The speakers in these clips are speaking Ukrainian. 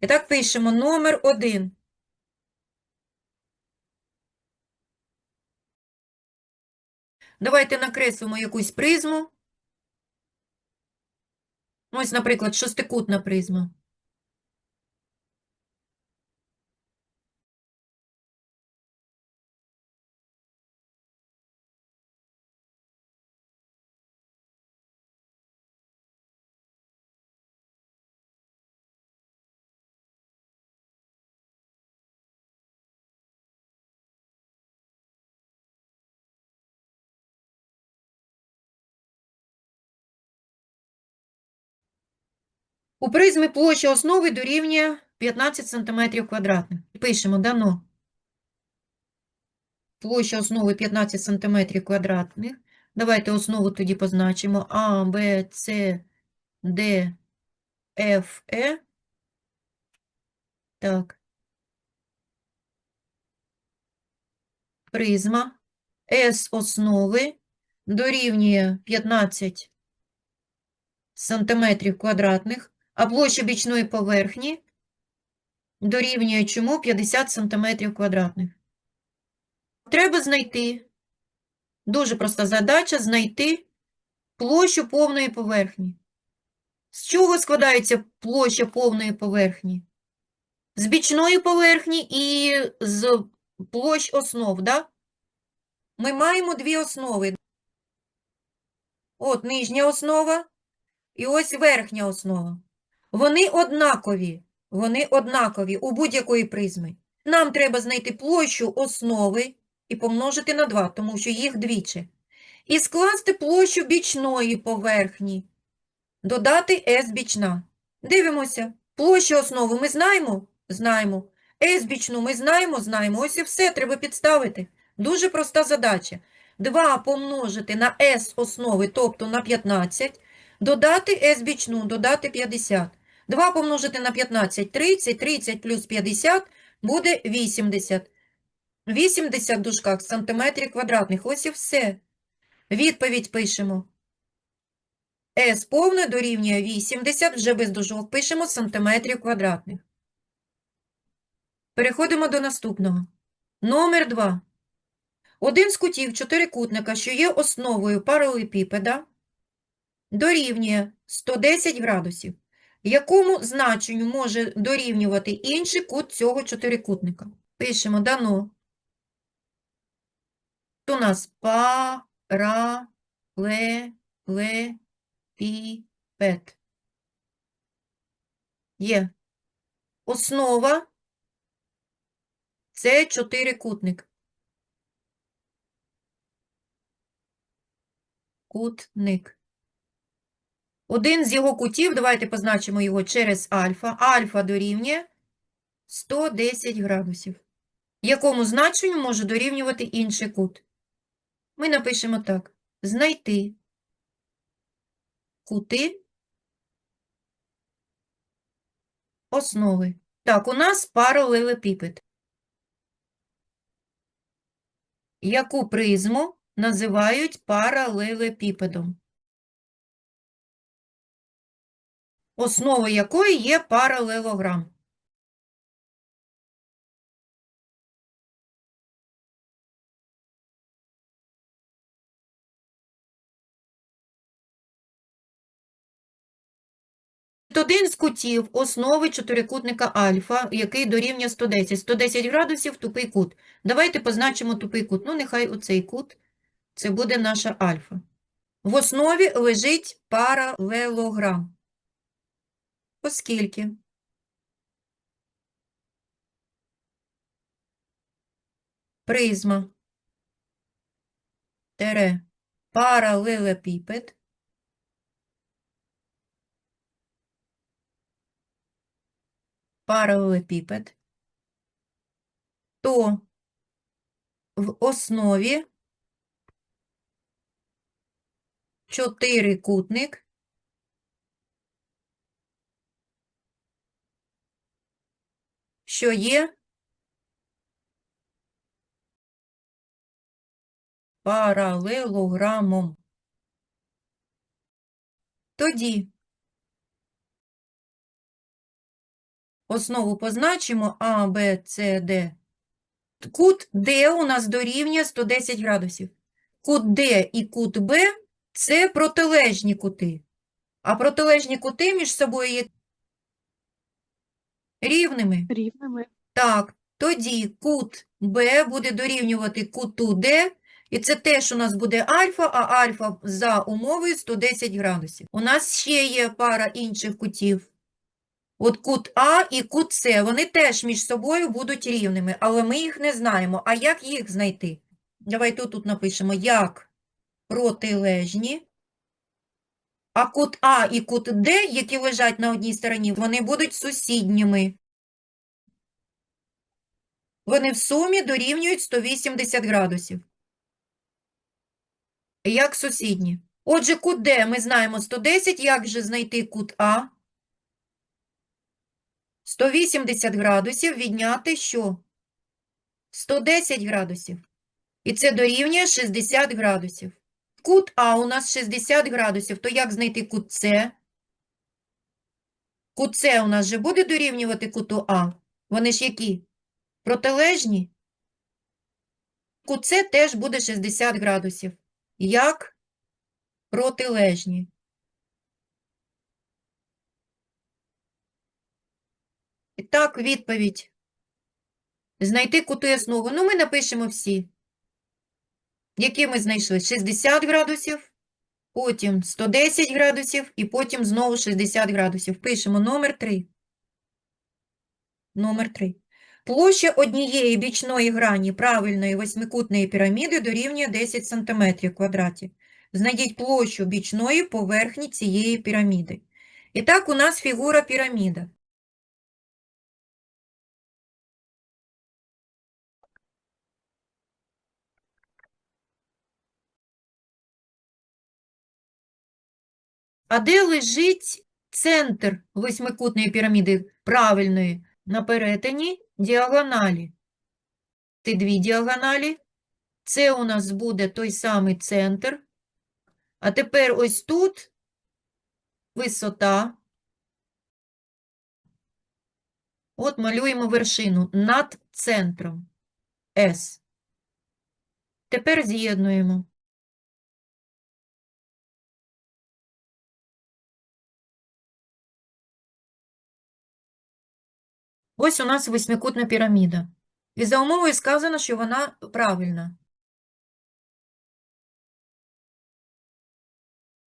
І так пишемо номер 1. Давайте накреслимо якусь призму. Ось, наприклад, шестикутна призма. У призми площа основи дорівнює 15 см квадратних. Пишемо дано. Площа основи 15 см квадратних. Давайте основу тоді позначимо А, Б, С, Д, Ф, Е. Так. Призма С основи дорівнює 15 сантиметрів квадратних, а площа бічної поверхні дорівнює чому 50 сантиметрів квадратних. Треба знайти, дуже проста задача, знайти площу повної поверхні. З чого складається площа повної поверхні? З бічної поверхні і з площ основ, да? Ми маємо дві основи. От нижня основа і ось верхня основа. Вони однакові, вони однакові у будь-якої призми. Нам треба знайти площу основи і помножити на 2, тому що їх двічі. І скласти площу бічної поверхні. Додати S бічна. Дивимося. Площу основи ми знаємо? Знаємо. S бічну ми знаємо? Знаємо. Ось і все, треба підставити. Дуже проста задача. 2 помножити на S основи, тобто на 15, додати S бічну, додати 50. 2 помножити на 15 – 30, 30 плюс 50 буде 80. 80 в дужках сантиметрів квадратних. Ось і все. Відповідь пишемо. S повне дорівнює 80, вже без дужок пишемо сантиметрів квадратних. Переходимо до наступного. Номер 2. Один з кутів чотирикутника, що є основою паралелепіпеда, дорівнює 110 градусів. Якому значенню може дорівнювати інший кут цього чотирикутника? Пишемо дано. Тут у нас паралелепіпед. Є. Основа – це чотирикутник. Кутник. Один з його кутів, давайте позначимо його через альфа. Альфа дорівнює 110 градусів. Якому значенню може дорівнювати інший кут? Ми напишемо так. Знайти кути основи. Так, у нас паралелепіпед. Яку призму називають паралелепіпедом? Основою якої є паралелограм. Один з кутів основи чотирикутника альфа, який дорівнює 110. 110 градусів – тупий кут. Давайте позначимо тупий кут. Ну, нехай оцей кут, це буде наша альфа. В основі лежить паралелограм. Оскільки призма. Тере. Паралелепіпед. Паралелепіпед, то. В основі. Чотирикутник що є паралелограмом. Тоді основу позначимо А, Б, С, Д. Кут Д у нас дорівнює 110 градусів. Кут Д і кут Б – це протилежні кути. А протилежні кути між собою є рівними. Рівними. Так, тоді кут Б буде дорівнювати куту Д, і це теж у нас буде альфа, а альфа за умовою 110 градусів. У нас ще є пара інших кутів. От кут А і кут С, вони теж між собою будуть рівними, але ми їх не знаємо. А як їх знайти? Давай тут, тут напишемо, як протилежні. А кут А і кут Д, які лежать на одній стороні, вони будуть сусідніми. Вони в сумі дорівнюють 180 градусів. Як сусідні. Отже, кут Д ми знаємо 110, як же знайти кут А? 180 градусів відняти що? 110 градусів. І це дорівнює 60 градусів. Кут А у нас 60 градусів, то як знайти кут С? Кут С у нас же буде дорівнювати куту А? Вони ж які? Протилежні? Кут С теж буде 60 градусів. Як протилежні. І так, відповідь. Знайти кути основу. Ну, ми напишемо всі. Які ми знайшли? 60 градусів, потім 110 градусів і потім знову 60 градусів. Пишемо номер 3. Номер 3. Площа однієї бічної грані правильної восьмикутної піраміди дорівнює 10 см квадратів. Знайдіть площу бічної поверхні цієї піраміди. І так, у нас фігура піраміда. А де лежить центр восьмикутної піраміди правильної? На перетині діагоналі. Ці дві діагоналі. Це у нас буде той самий центр. А тепер ось тут висота. От малюємо вершину над центром S. Тепер з'єднуємо. Ось у нас восьмикутна піраміда. І за умовою сказано, що вона правильна.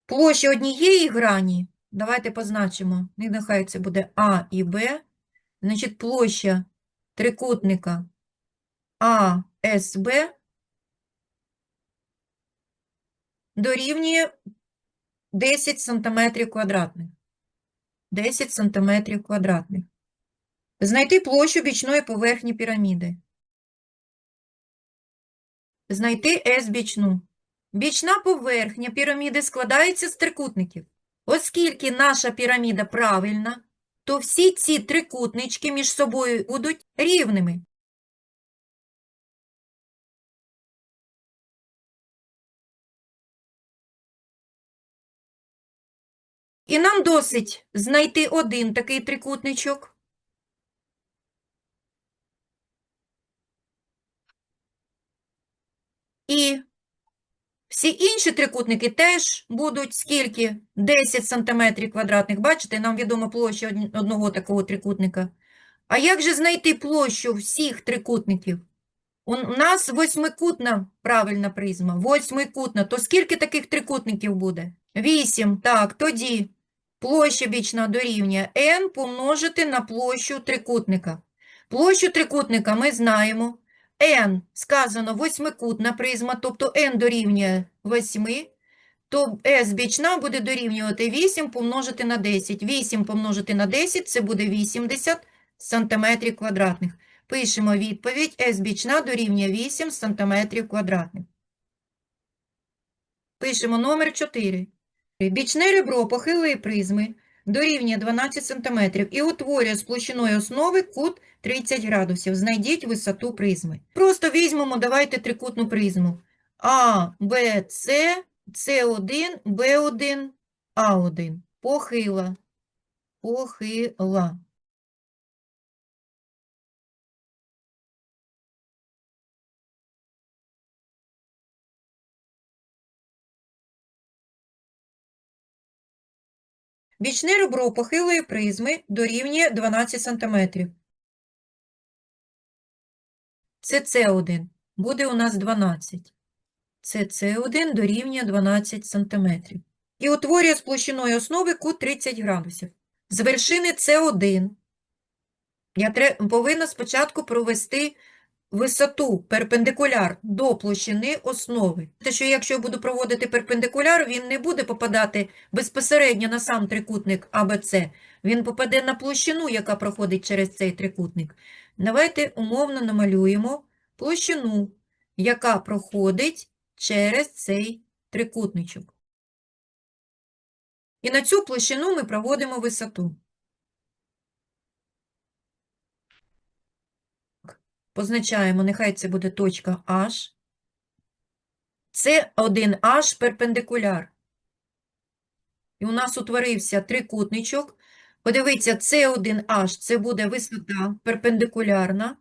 Площа однієї грані, давайте позначимо, нехай це буде А і Б, значить площа трикутника АСБ дорівнює 10 см квадратних. 10 см квадратних. Знайти площу бічної поверхні піраміди. Знайти S бічну. Бічна поверхня піраміди складається з трикутників. Оскільки наша піраміда правильна, то всі ці трикутнички між собою будуть рівними. І нам досить знайти один такий трикутничок. І всі інші трикутники теж будуть скільки? 10 см квадратних. Бачите, нам відома площа одного такого трикутника. А як же знайти площу всіх трикутників? У нас восьмикутна правильна призма. Восьмикутна. То скільки таких трикутників буде? 8. Так, тоді площа бічна дорівнює n помножити на площу трикутника. Площу трикутника ми знаємо. N сказано восьмикутна призма, тобто n дорівнює 8, то S бічна буде дорівнювати 8 помножити на 10. 8 помножити на 10 – це буде 80 сантиметрів квадратних. Пишемо відповідь. S бічна дорівнює 8 сантиметрів квадратних. Пишемо номер 4. Бічне ребро похилої призми дорівнює 12 см і утворює з площиною основи кут 30 градусів. Знайдіть висоту призми. Просто візьмемо, давайте трикутну призму. А, Б, С, С1, Б1, А1. Похила. Похила. Бічне ребро похилої призми дорівнює 12 см. Це С1 буде у нас 12. Це С1 дорівнює 12 см. І утворює з площиною основи кут 30 градусів. З вершини С1 я повинна спочатку провести висоту перпендикуляр до площини основи. Те, що якщо я буду проводити перпендикуляр, він не буде попадати безпосередньо на сам трикутник АБЦ, він попаде на площину, яка проходить через цей трикутник. Давайте умовно намалюємо площину, яка проходить через цей трикутничок. І на цю площину ми проводимо висоту. Позначаємо, нехай це буде точка H. Це 1H перпендикуляр. І у нас утворився трикутничок. Подивіться, це 1H, це буде висота перпендикулярна.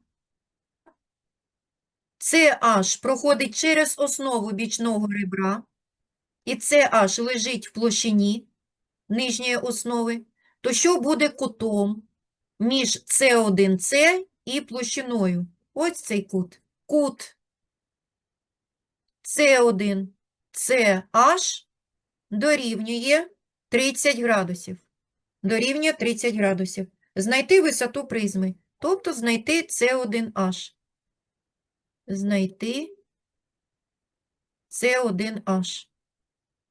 Це H проходить через основу бічного ребра. І це H лежить в площині нижньої основи. То що буде кутом між С1С і площиною? Ось цей кут. Кут С1, CH дорівнює 30 градусів. Дорівнює 30 градусів. Знайти висоту призми, тобто знайти С1H. Знайти С1H.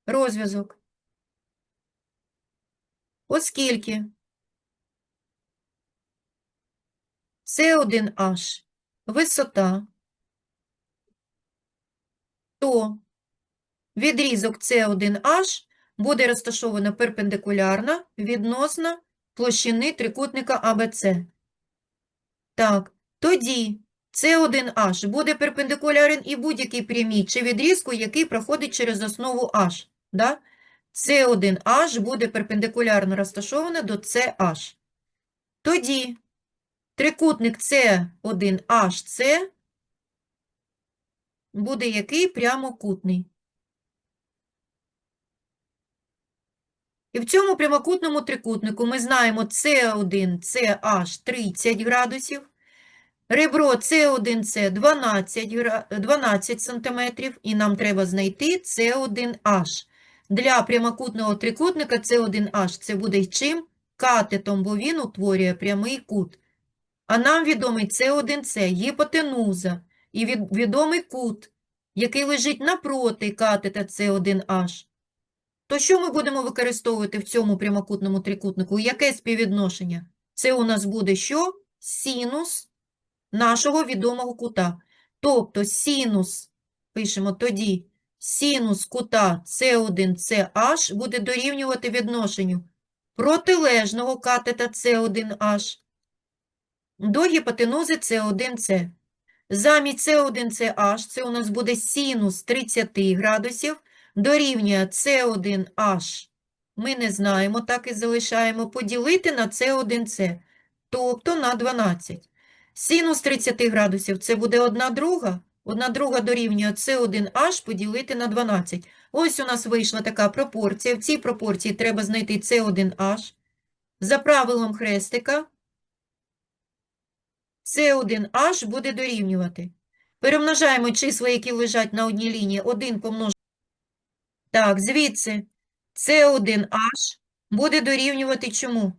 Розв'язок. Оскільки С1H висота, то відрізок С1H буде розташовано перпендикулярно відносно площини трикутника АБЦ. Так, тоді С1H буде перпендикулярен і будь-якій прямій чи відрізку, який проходить через основу H. Да? С1H буде перпендикулярно розташовано до CH. Тоді трикутник С1HC буде який прямокутний. І в цьому прямокутному трикутнику ми знаємо С1, CH 30 градусів, ребро С1С 12, гра- 12 сантиметрів, і нам треба знайти С1H. Для прямокутного трикутника С1H це буде чим? Катетом, бо він утворює прямий кут. А нам відомий С1С, гіпотенуза і відомий кут, який лежить напроти катета С1H. То що ми будемо використовувати в цьому прямокутному трикутнику? Яке співвідношення? Це у нас буде що? Синус нашого відомого кута. Тобто синус, пишемо тоді, синус кута С1CH буде дорівнювати відношенню протилежного катета С1H до гіпотенузи С1С. Замість С1CH це у нас буде синус 30 градусів, дорівнює С1H. Ми не знаємо, так і залишаємо, поділити на С1С, тобто на 12. Синус 30 градусів це буде 1 друга, 1 друга дорівнює С1H поділити на 12. Ось у нас вийшла така пропорція. В цій пропорції треба знайти С1H. За правилом хрестика С1H буде дорівнювати. Перемножаємо числа, які лежать на одній лінії. 1 помножити. Так, звідси С1H буде дорівнювати чому?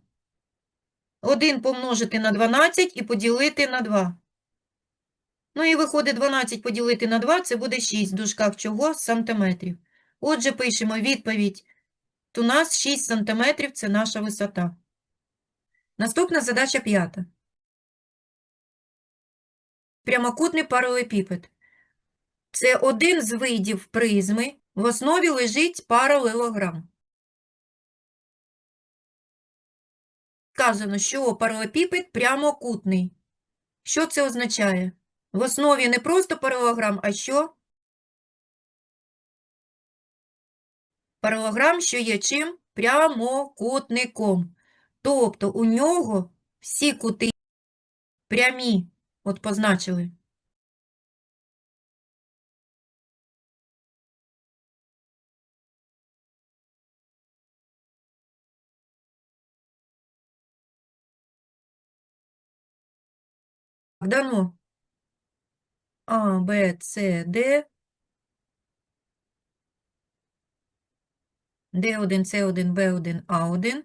1 помножити на 12 і поділити на 2. Ну і виходить 12 поділити на 2, це буде 6 в дужках чого? Сантиметрів. Отже, пишемо відповідь. У нас 6 сантиметрів – це наша висота. Наступна задача п'ята. Прямокутний паралелепіпед. Це один з видів призми. В основі лежить паралелограм. Сказано, що паралелепіпед прямокутний. Що це означає? В основі не просто паралелограм, а що? Паралелограм, що є чим? Прямокутником. Тобто у нього всі кути прямі, От позначили. Дано А, Б, С, Д. Д1, С1, Б1, А1.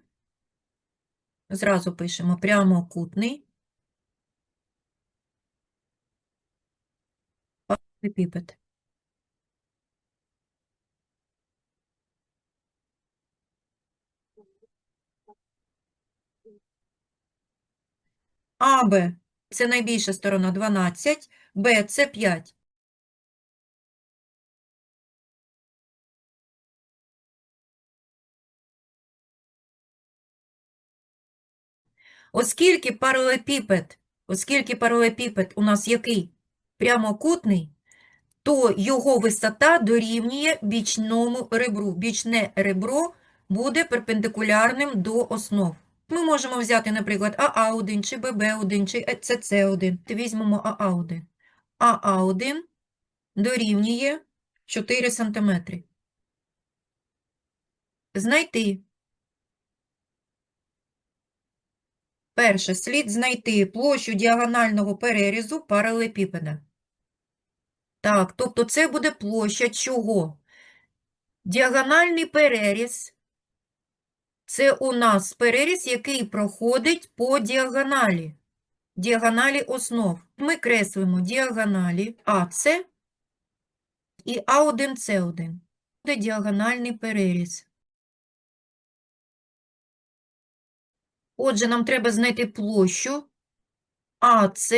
Зразу пишемо прямокутний. Паралелепіпед. АБ – це найбільша сторона 12, Б – це 5. Оскільки паралелепіпед, оскільки паралелепіпед у нас який? Прямокутний, то його висота дорівнює бічному ребру. Бічне ребро буде перпендикулярним до основ. Ми можемо взяти, наприклад, АА1 чи ББ1 чи СС1. Візьмемо АА1. АА1 дорівнює 4 см. Знайти. Перше, слід знайти площу діагонального перерізу паралелепіпеда. Так, тобто це буде площа чого? Діагональний переріз – це у нас переріз, який проходить по діагоналі. Діагоналі основ. Ми креслимо діагоналі АС і А1С1. Буде діагональний переріз. Отже, нам треба знайти площу АС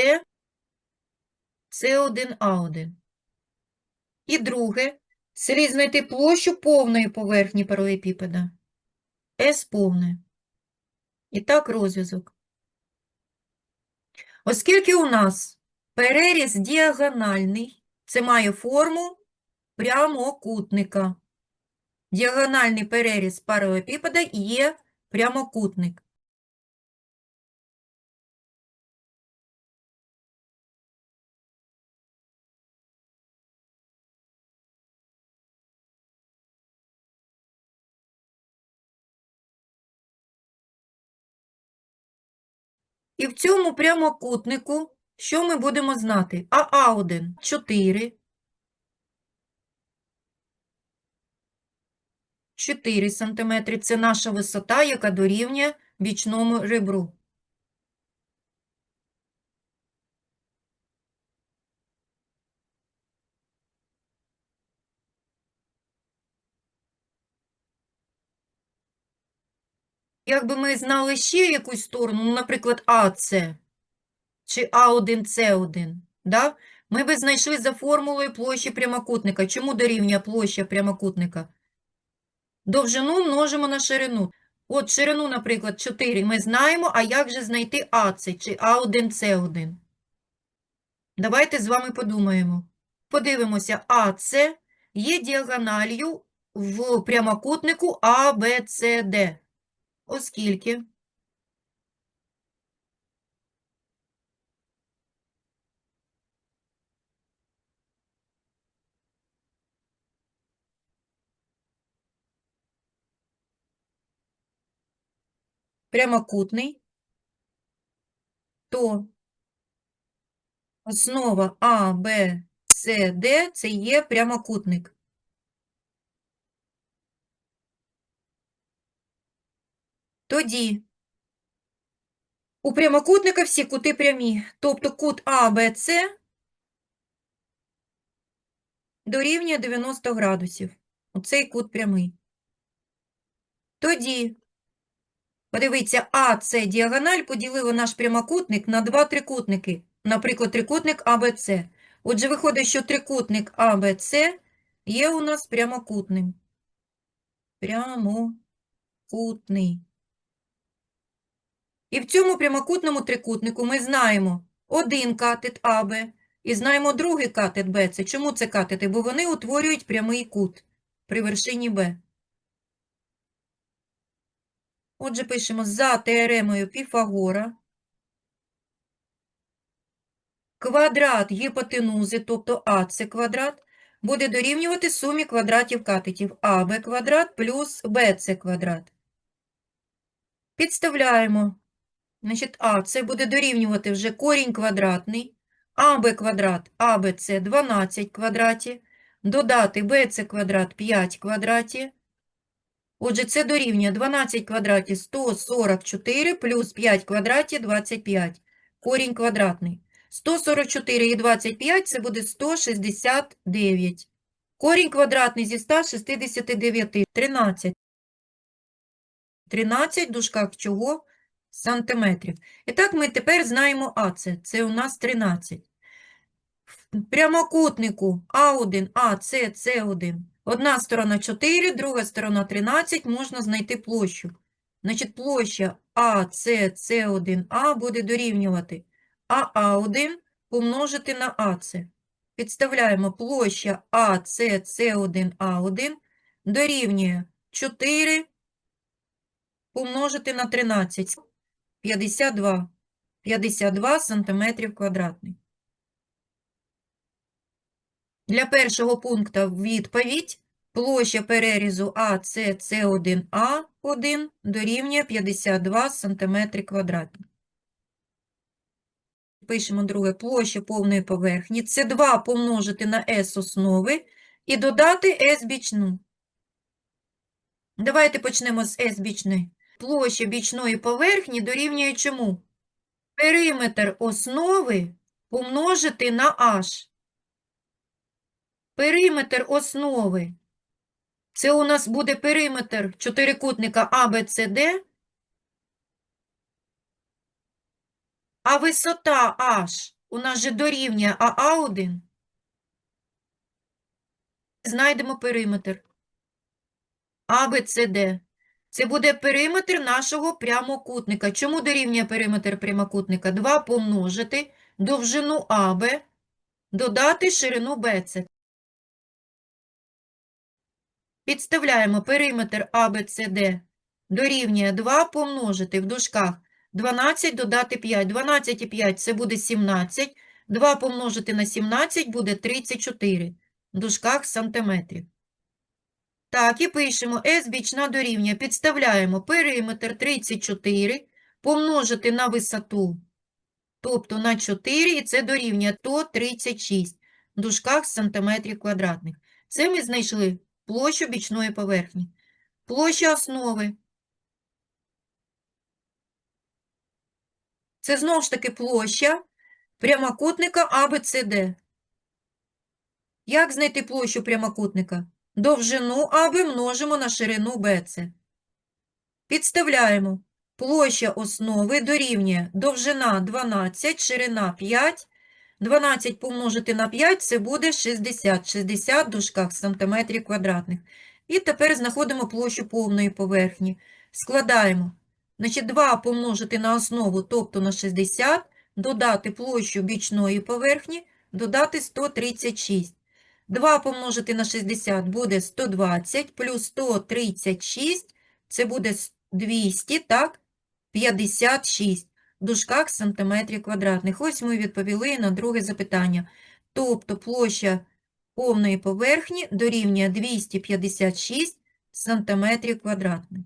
С1А1. І друге, слід знайти площу повної поверхні паралелепіпеда. С повне. І так розв'язок. Оскільки у нас переріз діагональний, це має форму прямокутника. Діагональний переріз паралелепіпеда є прямокутник. І в цьому прямокутнику що ми будемо знати? АА1 – 4. 4 см – це наша висота, яка дорівнює бічному ребру. Якби ми знали ще якусь сторону, ну, наприклад, АС чи А1С1, да? ми би знайшли за формулою площі прямокутника. Чому дорівнює площа прямокутника? Довжину множимо на ширину. От ширину, наприклад, 4 ми знаємо, а як же знайти АС чи А1С1? Давайте з вами подумаємо. Подивимося, АС є діагональю в прямокутнику АБЦД. Оскільки прямокутний, то основа А, Б, С, Д – це є прямокутник. Тоді у прямокутника всі кути прямі, тобто кут АБЦ дорівнює 90 градусів. Оцей кут прямий. Тоді, подивіться, АС діагональ поділила наш прямокутник на два трикутники. Наприклад, трикутник АБЦ. Отже, виходить, що трикутник АБЦ є у нас прямокутним. Прямокутний. І в цьому прямокутному трикутнику ми знаємо один катет АБ і знаємо другий катет БЦ. Чому це катети? Бо вони утворюють прямий кут при вершині Б. Отже, пишемо за теоремою Піфагора. Квадрат гіпотенузи, тобто АЦ квадрат, буде дорівнювати сумі квадратів катетів АБ квадрат плюс БЦ квадрат. Підставляємо Значить, А це буде дорівнювати вже корінь квадратний, АБ квадрат, АБ це 12 квадраті, додати БЦ квадрат 5 квадраті. Отже, це дорівнює 12 квадраті 144 плюс 5 квадраті 25. Корінь квадратний. 144 і 25 це буде 169. Корінь квадратний зі 169 – 13. 13 в дужках чого? Сантиметрів. І так ми тепер знаємо АЦ. Це у нас 13. В прямокутнику А1, АЦ, С1. Одна сторона 4, друга сторона 13, можна знайти площу. Значить, площа АЦ, С1А буде дорівнювати АА1 помножити на АЦ. Підставляємо площа АЦ, С1А1 дорівнює 4 помножити на 13. 52. 52 сантиметрів квадратних. Для першого пункту відповідь. Площа перерізу АЦ С1А1 дорівнює 52 сантиметри квадратні. Пишемо друге. Площа повної поверхні. Це 2 помножити на С основи і додати С бічну. Давайте почнемо з С бічної. Площа бічної поверхні дорівнює чому? Периметр основи помножити на H. Периметр основи. Це у нас буде периметр чотирикутника ABCD, а висота H у нас же дорівнює АА1. Знайдемо периметр. ABCD. Це буде периметр нашого прямокутника. Чому дорівнює периметр прямокутника? 2 помножити довжину АБ, додати ширину БЦ. Підставляємо периметр ABCD дорівнює 2 помножити в дужках 12 додати 5. 12 і 5 – це буде 17. 2 помножити на 17 буде 34 в дужках сантиметрів. Так, і пишемо S бічна дорівнює. Підставляємо периметр 34 помножити на висоту, тобто на 4, і це дорівнює 136 в дужках сантиметрів квадратних. Це ми знайшли площу бічної поверхні. Площа основи. Це знову ж таки площа прямокутника ABCD. Як знайти площу прямокутника? Довжину АБ множимо на ширину BC. Підставляємо. Площа основи дорівнює довжина 12, ширина 5. 12 помножити на 5 – це буде 60. 60 в дужках сантиметрів квадратних. І тепер знаходимо площу повної поверхні. Складаємо. Значить, 2 помножити на основу, тобто на 60, додати площу бічної поверхні, додати 136. 2 помножити на 60 буде 120, плюс 136, це буде с- 200, так? 56 в дужках сантиметрів квадратних. Ось ми відповіли на друге запитання. Тобто площа повної поверхні дорівнює 256 сантиметрів квадратних.